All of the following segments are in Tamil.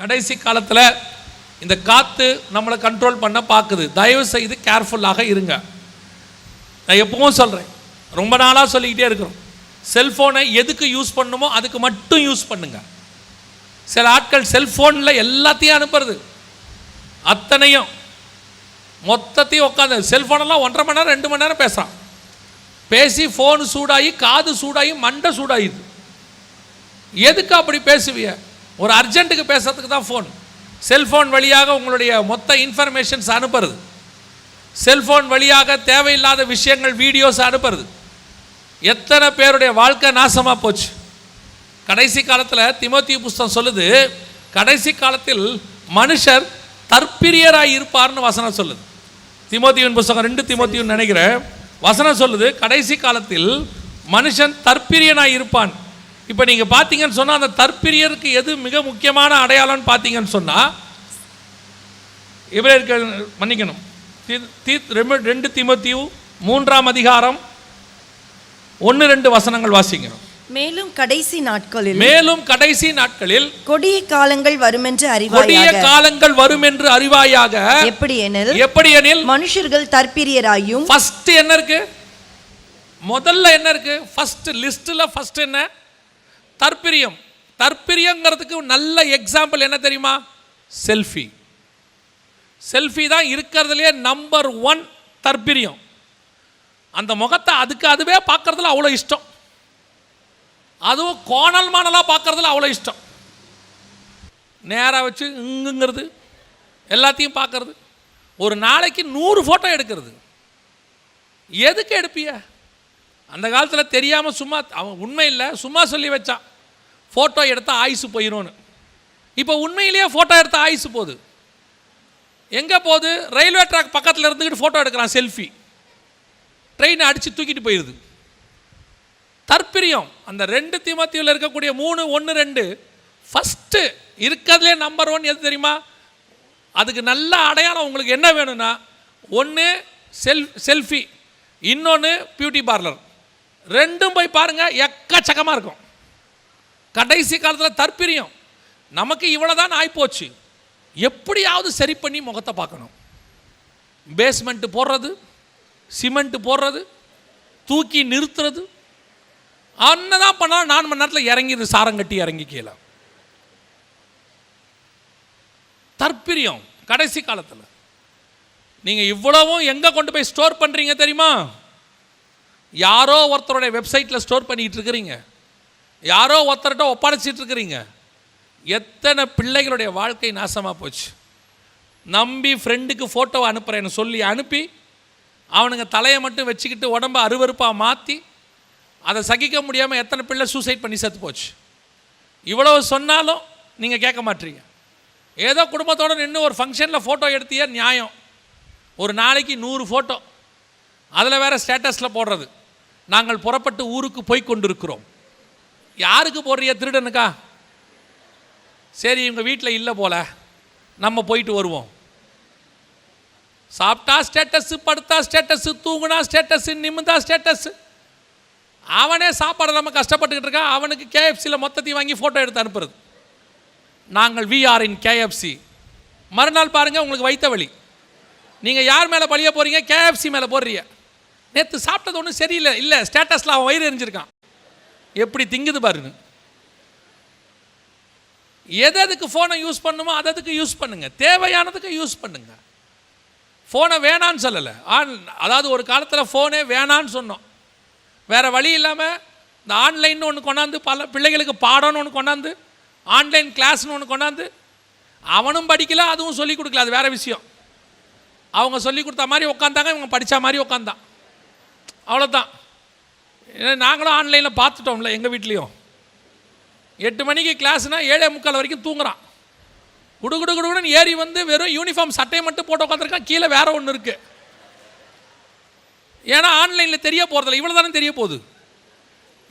கடைசி காலத்தில் இந்த காற்று நம்மளை கண்ட்ரோல் பண்ண பார்க்குது தயவு செய்து கேர்ஃபுல்லாக இருங்க. நான் எப்பவும் சொல்கிறேன் ரொம்ப நாளாக சொல்லிக்கிட்டே இருக்கிறோம். செல்ஃபோனை எதுக்கு யூஸ் பண்ணுமோ அதுக்கு மட்டும் யூஸ் பண்ணுங்க. சில ஆட்கள் செல்ஃபோனில் எல்லாத்தையும் அனுப்புறது. அத்தனையும். மொத்தத்தையும் உட்காந்து. செல்ஃபோனெல்லாம் ஒன்றரை மணி நேரம் ரெண்டு மணி நேரம் பேசுகிறான் பேசி ஃபோன் சூடாகி காது சூடாகி மண்டை சூடாகிது எதுக்கு அப்படி பேசுவிய? ஒரு அர்ஜென்ட்டுக்கு பேசுறதுக்கு தான் ஃபோன் செல்ஃபோன் வழியாக உங்களுடைய மொத்த இன்ஃபர்மேஷன்ஸ் அனுப்புறது. செல்ஃபோன் வழியாக தேவையில்லாத விஷயங்கள் வீடியோஸ் அனுப்புறது. எத்தனை பேருடைய வாழ்க்கை நாசமாக போச்சு. கடைசி காலத்தில் திமோத்தி புஸ்தகம் சொல்லுது கடைசி காலத்தில் மனுஷர் தற்பிரியராக இருப்பார்னு வசனம் சொல்லுது. திமோத்தியின் புஸ்தகம் ரெண்டு திமோத்தியும் நினைக்கிறேன். வசனம் சொல்லுது கடைசி காலத்தில் மனுஷன் தற்பிரியனாக இருப்பான். இப்போ நீங்கள் பார்த்தீங்கன்னு சொன்னால் அந்த தற்பிரியருக்கு எது மிக முக்கியமான அடையாளம்னு பார்த்தீங்கன்னு சொன்னால் இவரே மன்னிக்கணும். தி- ரெண்டு- திமோத்தியு மூன்றாம் அதிகாரம் ஒன்று ரெண்டு வசனங்கள் வாசிங்க மேலும் கடைசி நாட்களில் மேலும் கடைசி நாட்களில் கொடிய காலங்கள் வருமென்று கொடிய அறிவாயாக காலங்கள் வரும் என்று அறிவாயாக. எப்படி எனில் எப்படி எனில் மனுஷர்கள் தற்பிரியராயும் ஃபர்ஸ்ட் என்ன இருக்கு? முதல்ல என்ன இருக்கு? ஃபர்ஸ்ட் லிஸ்ட்ல ஃபர்ஸ்ட் என்ன? தற்பிரியம். தற்பிரியங்கிறதுக்கு நல்ல எக்ஸாம்பிள் என்ன தெரியுமா? செல்ஃபி செல்ஃபி தான் இருக்கிறதுலையே நம்பர் ஒன் தற்பிரியம். அந்த முகத்தை அதுக்கு அதுவே பார்க்கறதுல அவ்வளோ இஷ்டம். அதுவும் கோணல் மாணலாக பார்க்கறதுல அவ்வளோ இஷ்டம். நேராக வச்சு இங்குங்கிறது எல்லாத்தையும் பார்க்கறது. ஒரு நாளைக்கு நூறு ஃபோட்டோ எடுக்கிறது. எதுக்கு எடுப்பிய? அந்த காலத்தில் தெரியாமல் சும்மா அவன் உண்மை இல்லை சும்மா சொல்லி வச்சான். ஃபோட்டோ எடுத்தால் ஆயுசு போயிடும்னு இப்போ உண்மையிலேயே ஃபோட்டோ எடுத்தால் ஆயுசு போகுது. எங்கே போகுது? ரயில்வே ட்ராக் பக்கத்தில் இருந்துக்கிட்டு ஃபோட்டோ எடுக்கிறான் செல்ஃபி ட்ரெயினை அடித்து தூக்கிட்டு போயிடுது தற்பிரியம். அந்த ரெண்டு திமத்தியில் இருக்கக்கூடிய மூணு ஒன்று ரெண்டு ஃபஸ்ட்டு இருக்கிறதுலே நம்பர் ஒன் எது தெரியுமா? அதுக்கு நல்ல அடையாளம் உங்களுக்கு என்ன வேணும்னா ஒன்று செல் செல்ஃபி இன்னொன்று பியூட்டி பார்லர் ரெண்டும் போய் பாருங்கள் எக்கச்சக்கமாக இருக்கும். கடைசி காலத்தில் தற்பிரியம். நமக்கு இவ்வளோதான் ஆய்ப்போச்சு. எப்படியாவது சரி பண்ணி முகத்தை பார்க்கணும். பேஸ்மெண்ட்டு போடுறது சிமெண்ட்டு போடுறது தூக்கி நிறுத்துறது. அன்னதான் பண்ணால் நாலு மணி நேரத்தில் இறங்கிது சாரம் கட்டி இறங்கி கீழே. தற்பிரியம் கடைசி காலத்தில். நீங்கள் இவ்வளவும் எங்கே கொண்டு போய் ஸ்டோர் பண்ணுறீங்க தெரியுமா? யாரோ ஒருத்தருடைய வெப்சைட்டில் ஸ்டோர் பண்ணிகிட்டு இருக்கிறீங்க யாரோ ஒருத்தர்கிட்ட ஒப்படைச்சிட்டு இருக்கிறீங்க எத்தனை பிள்ளைகளுடைய வாழ்க்கை நாசமாக போச்சு. நம்பி ஃப்ரெண்டுக்கு ஃபோட்டோவை அனுப்புகிறேன்னு சொல்லி அனுப்பி அவனுங்க தலையை மட்டும் வச்சுக்கிட்டு உடம்ப அருவருப்பாக மாற்றி அதை சகிக்க முடியாமல் எத்தனை பிள்ளை சூசைட் பண்ணி செத்து போச்சு. இவ்வளவு சொன்னாலும் நீங்கள் கேட்க மாட்டீங்க. ஏதோ குடும்பத்தோடு நின்று ஒரு ஃபங்க்ஷனில் ஃபோட்டோ எடுத்தியே நியாயம். ஒரு நாளைக்கு நூறு ஃபோட்டோ அதில் வேறு ஸ்டேட்டஸில் போடுறது. நாங்கள் புறப்பட்டு ஊருக்கு போய் கொண்டிருக்கிறோம். யாருக்கு போடுறிய திருடனுக்கா? சரி இவங்க வீட்டில் இல்லை போல. நம்ம போயிட்டு வருவோம். சாப்பிட்டா ஸ்டேட்டஸு படுத்தா ஸ்டேட்டஸு தூங்குனா ஸ்டேட்டஸு நிமிந்தா ஸ்டேட்டஸு அவனே சாப்பாடு நம்ம கஷ்டப்பட்டுக்கிட்டு இருக்கான் அவனுக்கு கேஎஃப்சியில் மொத்தத்தையும் வாங்கி ஃபோட்டோ எடுத்து அனுப்புறது. நாங்கள் விஆர் இன் கேஎஃப்சி மறுநாள் பாருங்கள் உங்களுக்கு வைத்த வழி. நீங்கள் யார் மேலே பழிய போகிறீங்க கேஎஃப்சி மேலே போடுறீங்க நேற்று சாப்பிட்டது ஒன்றும் சரியில்லை. இல்லை ஸ்டேட்டஸில் அவன் வயிறு எரிஞ்சிருக்கான். எப்படி திங்குது பாருங்க எது எதுக்கு ஃபோனை யூஸ் பண்ணுமோ அது அதுக்கு யூஸ் பண்ணுங்கள் தேவையானதுக்கு யூஸ் பண்ணுங்கள் ஃபோனை வேணான்னு சொல்லலை. ஆன் அதாவது ஒரு காலத்தில் ஃபோனே வேணான்னு சொன்னோம். வேறு வழி இல்லாமல் இந்த ஆன்லைன்னு ஒன்று கொண்டாந்து பல பிள்ளைகளுக்கு பாடம்னு ஒன்று கொண்டாந்து ஆன்லைன் கிளாஸ்னு ஒன்று கொண்டாந்து அவனும் படிக்கல அதுவும் சொல்லிக் கொடுக்கல. அது வேறு விஷயம். அவங்க சொல்லி கொடுத்த மாதிரி உட்காந்தாங்க இவங்க படித்த மாதிரி உட்காந்தான் அவ்வளோதான் ஏன்னா நாங்களும் ஆன்லைனில் பார்த்துட்டோம்ல எங்கள் வீட்லேயும். எட்டு மணிக்கு கிளாஸ்னால் ஏழே முக்கால் வரைக்கும் தூங்குறான். குடு குடு குடுன்னு ஏறி வந்து வெறும் யூனிஃபார்ம் சட்டையை மட்டும் போட்டு உட்காந்துருக்கான் கீழே வேற ஒன்று இருக்குது ஏன்னா ஆன்லைனில் தெரிய போகிறதில்ல இவ்வளோ தானே தெரிய போகுது.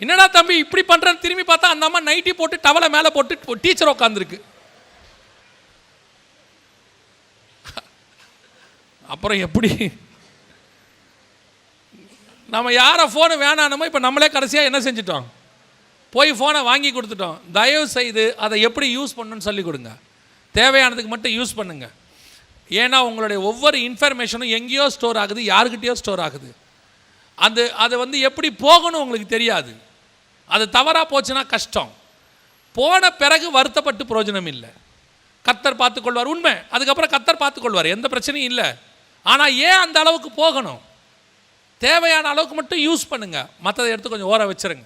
என்னடா தம்பி இப்படி பண்ணுறேன்னு திரும்பி பார்த்தா அந்த அம்மா நைட்டி போட்டு டவலை மேலே போட்டு டீச்சர் உட்காந்துருக்கு அப்புறம் எப்படி? நம்ம யாரை ஃபோனு வேணானுமோ இப்போ நம்மளே கடைசியாக என்ன செஞ்சிட்டோம்? போய் ஃபோனை வாங்கி கொடுத்துட்டோம். தயவு செய்து அதை எப்படி யூஸ் பண்ணணும்னு சொல்லி கொடுங்க. தேவையானதுக்கு மட்டும் யூஸ் பண்ணுங்கள் ஏன்னா உங்களுடைய ஒவ்வொரு இன்ஃபர்மேஷனும் எங்கேயோ ஸ்டோர் ஆகுது யாருக்கிட்டேயோ ஸ்டோர் ஆகுது. அந்த அது வந்து எப்படி போகணும் உங்களுக்கு தெரியாது. அது தவறாக போச்சுன்னா கஷ்டம். போன பிறகு வருத்தப்பட்டு பிரயோஜனம் இல்லை. கத்தர் பார்த்துக்கொள்வார் உண்மை. அதுக்கப்புறம் கத்தர் பார்த்துக்கொள்வார் எந்த பிரச்சனையும் இல்லை. ஆனால் ஏன் அந்த அளவுக்கு போகணும்? தேவையான அளவுக்கு மட்டும் யூஸ் பண்ணுங்கள் மற்றதை எடுத்து கொஞ்சம் ஓர வச்சிருங்க.